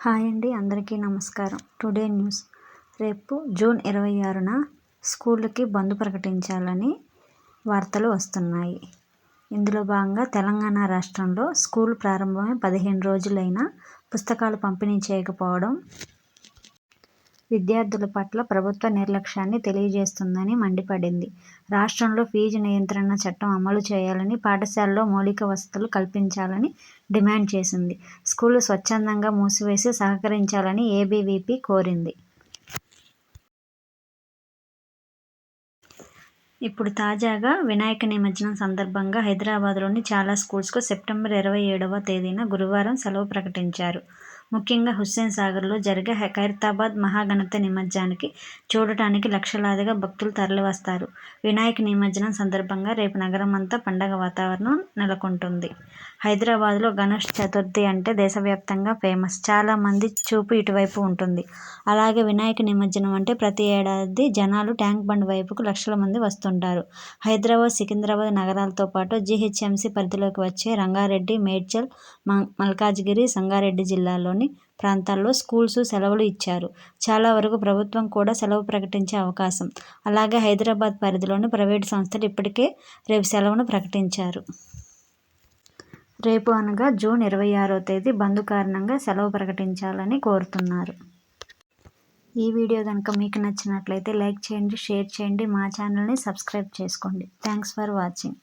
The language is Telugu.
హాయ్ అండి అందరికీ నమస్కారం. Today news. రేపు జూన్ ఇరవై ఆరున స్కూళ్ళకి బంద్ ప్రకటించాలని వార్తలు వస్తున్నాయి. ఇందులో భాగంగా తెలంగాణ రాష్ట్రంలో స్కూల్ ప్రారంభమై పదిహేను రోజులైనా పుస్తకాలు పంపిణీ చేయకపోవడం విద్యార్థుల పట్ల ప్రభుత్వ నిర్లక్ష్యాన్ని తెలియజేస్తుందని మండిపడింది. రాష్ట్రంలో ఫీజు నియంత్రణ చట్టం అమలు చేయాలని పాఠశాలల్లో మౌలిక వసతులు కల్పించాలని డిమాండ్ చేసింది. స్కూళ్ళు స్వచ్ఛందంగా మూసివేసి సహకరించాలని ఏబీవీపీ కోరింది. ఇప్పుడు తాజాగా వినాయక నిమజ్జనం సందర్భంగా హైదరాబాద్లోని చాలా స్కూల్స్కు సెప్టెంబర్ ఇరవై ఏడవ తేదీన గురువారం సెలవు ప్రకటించారు. ముఖ్యంగా హుస్సేన్ సాగర్లో జరిగే ఖైరతాబాద్ మహాగణత నిమజ్జనానికి చూడటానికి లక్షలాదిగా భక్తులు తరలివస్తారు. వినాయక నిమజ్జనం సందర్భంగా రేపు నగరమంతా పండగ వాతావరణం నెలకొంటుంది. హైదరాబాద్లో గణేష్ చతుర్థి అంటే దేశవ్యాప్తంగా ఫేమస్. చాలామంది చూపు ఇటువైపు ఉంటుంది. అలాగే వినాయక నిమజ్జనం అంటే ప్రతి ఏడాది జనాలు ట్యాంక్ బండ్ వైపుకు లక్షల మంది వస్తుంటారు. హైదరాబాద్ సికింద్రాబాద్ నగరాలతో పాటు జీహెచ్ఎంసీ పరిధిలోకి వచ్చే రంగారెడ్డి మేడ్చల్ మల్కాజ్గిరి సంగారెడ్డి జిల్లాలోని ప్రాంతాల్లో స్కూల్స్ సెలవులు ఇచ్చారు. చాలా వరకు ప్రభుత్వం కూడా సెలవు ప్రకటించే అవకాశం. అలాగే హైదరాబాద్ పరిధిలోని ప్రైవేటు సంస్థలు ఇప్పటికే రేపు సెలవును ప్రకటించారు. రేపు అనగా జూన్ ఇరవై ఆరో తేదీ బంద్ కారణంగా సెలవు ప్రకటించాలని కోరుతున్నారు. ఈ వీడియో కనుక మీకు నచ్చినట్లయితే లైక్ చేయండి షేర్ చేయండి మా ఛానల్ని సబ్స్క్రైబ్ చేసుకోండి. Thanks for watching.